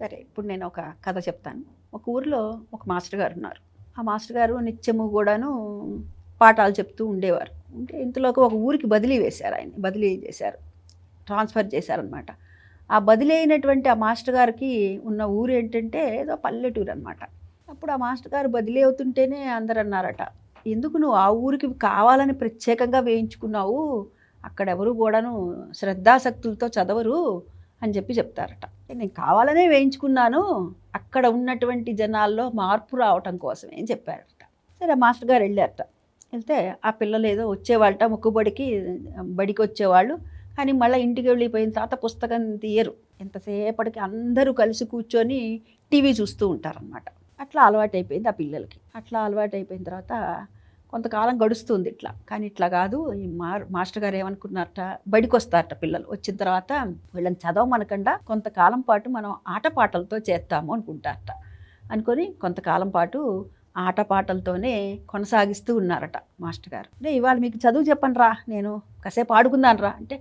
సరే ఇప్పుడు నేను ఒక కథ చెప్తాను. ఒక ఊరిలో ఒక మాస్టర్ గారు ఉన్నారు. ఆ మాస్టర్ గారు నిత్యము కూడాను పాఠాలు చెప్తూ ఉండేవారు. అంటే ఇంతలోకి ఒక ఊరికి బదిలీ వేశారు ఆయన బదిలీ చేశారు. ట్రాన్స్ఫర్ చేశారనమాట ఆ బదిలీ అయినటువంటి ఆ మాస్టర్ గారికి ఉన్న ఊరు ఏంటంటే ఏదో పల్లెటూరు అనమాట అప్పుడు ఆ మాస్టర్ గారు బదిలీ అవుతుంటేనే అందరు అన్నారట ఎందుకు నువ్వు ఆ ఊరికి కావాలని ప్రత్యేకంగా వేయించుకున్నావు? అక్కడ ఎవరు కూడాను శ్రద్ధాశక్తులతో చదవరు. అని చెప్పి చెప్తారట. నేను కావాలనే వేయించుకున్నాను అక్కడ ఉన్నటువంటి జనాల్లో మార్పు రావటం కోసమే అని చెప్పారట. సరే మాస్టర్ గారు వెళ్ళారట. వెళ్తే ఆ పిల్లలు ఏదో వచ్చేవాళ్ళట ముక్కుబడికి బడికి వచ్చేవాళ్ళు కానీ మళ్ళీ ఇంటికి వెళ్ళిపోయిన తర్వాత పుస్తకం తీయరు. ఎంతసేపటికి అందరూ కలిసి కూర్చొని టీవీ చూస్తూ ఉంటారనమాట అట్లా అలవాటు అయిపోయింది ఆ పిల్లలకి. అట్లా అలవాటు అయిపోయిన తర్వాత కొంతకాలం గడుస్తుంది ఇట్లా. కానీ ఇట్లా కాదు ఈ మా మాస్టర్ గారు ఏమనుకున్నారట బడికి వస్తారట పిల్లలు. వచ్చిన తర్వాత వీళ్ళని చదవమనకుండా కొంతకాలం పాటు మనం ఆటపాటలతో చేస్తాము అనుకుంటారట. అనుకొని కొంతకాలం పాటు ఆటపాటలతోనే కొనసాగిస్తూ ఉన్నారట మాస్టర్ గారు. అంటే ఇవాళ మీకు చదువు చెప్పండి రా నేను కాసేపు ఆడుకుందాను రా అంటే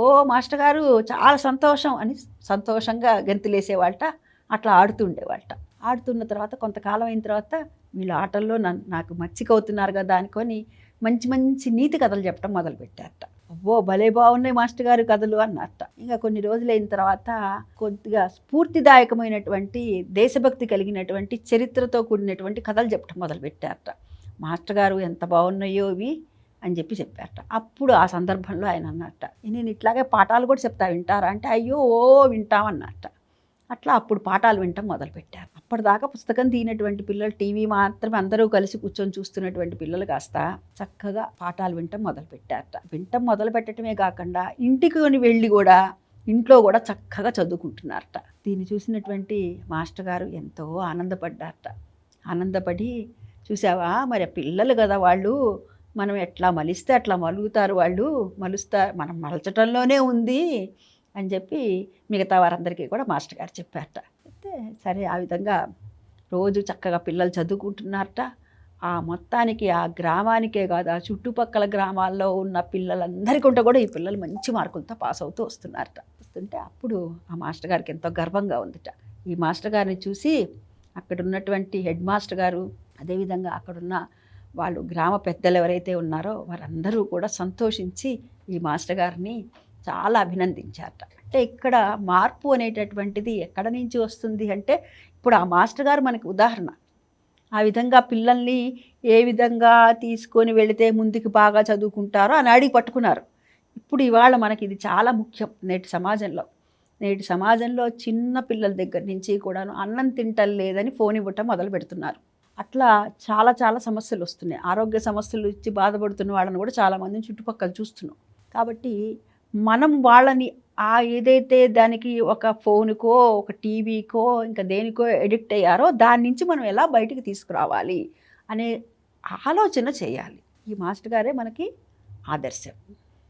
ఓ మాస్టర్ గారు చాలా సంతోషం అని సంతోషంగా గెంతులేసేవాళ్ళట అట్లా ఆడుతూ ఉండేవాళ్ళట. ఆడుతున్న తర్వాత కొంతకాలం అయిన తర్వాత వీళ్ళు ఆటల్లో నన్ను నాకు మచ్చికవుతున్నారు కదా అనుకొని మంచి మంచి నీతి కథలు చెప్పడం మొదలుపెట్టారట. అబ్బో భలే బాగున్నాయి మాస్టర్ గారు కథలు అన్నట్ట ఇంకా కొన్ని రోజులైన తర్వాత కొద్దిగా స్ఫూర్తిదాయకమైనటువంటి దేశభక్తి కలిగినటువంటి చరిత్రతో కూడినటువంటి కథలు చెప్పడం మొదలుపెట్టారట. మాస్టర్ గారు ఎంత బాగున్నాయో ఇవి అని చెప్పి చెప్పారట. అప్పుడు ఆ సందర్భంలో ఆయన అన్నట్ట నేను ఇట్లాగే పాఠాలు కూడా చెప్తా వింటారా? అంటే అయ్యో ఓ వింటామన్నట్ట అట్లా అప్పుడు పాఠాలు వింటాం మొదలుపెట్టారు. అప్పటిదాకా పుస్తకం తీనటువంటి పిల్లలు టీవీ మాత్రమే అందరూ కలిసి కూర్చొని చూస్తున్నటువంటి పిల్లలు కాస్త చక్కగా పాఠాలు వింటం మొదలు పెట్టారట వింటం మొదలు పెట్టడమే కాకుండా ఇంటికి వెళ్ళి కూడా ఇంట్లో కూడా చక్కగా చదువుకుంటున్నారట. దీన్ని చూసినటువంటి మాస్టర్ గారు ఎంతో ఆనందపడ్డారట. ఆనందపడి చూసావా? మరి పిల్లలు కదా వాళ్ళు. మనం ఎట్లా మలిస్తే అట్లా మలుగుతారు వాళ్ళు. మలుస్తారు మనం మలచటంలోనే ఉంది అని చెప్పి మిగతా వారందరికీ కూడా మాస్టర్ గారు చెప్పారట. అయితే సరే ఆ విధంగా రోజు చక్కగా పిల్లలు చదువుకుంటున్నారట. ఆ మొత్తానికి ఆ గ్రామానికే కాదు ఆ చుట్టుపక్కల గ్రామాల్లో ఉన్న పిల్లలందరికంటే కూడా ఈ పిల్లలు మంచి మార్కులతో పాస్ అవుతూ వస్తున్నారట. వస్తుంటే అప్పుడు ఆ మాస్టర్ గారికి ఎంతో గర్వంగా ఉందిట. ఈ మాస్టర్ గారిని చూసి అక్కడ ఉన్నటువంటి హెడ్ మాస్టర్ గారు అదేవిధంగా అక్కడున్న వాళ్ళు గ్రామ పెద్దలు ఎవరైతే ఉన్నారో వారందరూ కూడా సంతోషించి ఈ మాస్టర్ గారిని చాలా అభినందించారట. అంటే ఇక్కడ మార్పు అనేటటువంటిది ఎక్కడ నుంచి వస్తుంది అంటే ఇప్పుడు ఆ మాస్టర్ గారు మనకి ఉదాహరణ. ఆ విధంగా పిల్లల్ని ఏ విధంగా తీసుకొని వెళితే ముందుకు బాగా చదువుకుంటారో అని అడిగి పట్టుకున్నారు. ఇప్పుడు ఇవాళ మనకి ఇది చాలా ముఖ్యం నేటి సమాజంలో. నేటి సమాజంలో చిన్న పిల్లల దగ్గర నుంచి కూడాను అన్నం తింటలేదని ఫోన్ ఇవ్వటం మొదలు పెడుతున్నారు. అట్లా చాలా చాలా సమస్యలు వస్తున్నాయి. ఆరోగ్య సమస్యలు ఇచ్చి బాధపడుతున్న వాళ్ళని కూడా చాలామందిని చుట్టుపక్కల చూస్తున్నాం. కాబట్టి మనం వాళ్ళని ఆ ఏదైతే దానికి ఒక ఫోన్కో ఒక టీవీకో ఇంకా దేనికో ఎడిక్ట్ అయ్యారో దాని నుంచి మనం ఎలా బయటికి తీసుకురావాలి అనే ఆలోచన చేయాలి. ఈ మాస్టర్ గారే మనకి ఆదర్శం.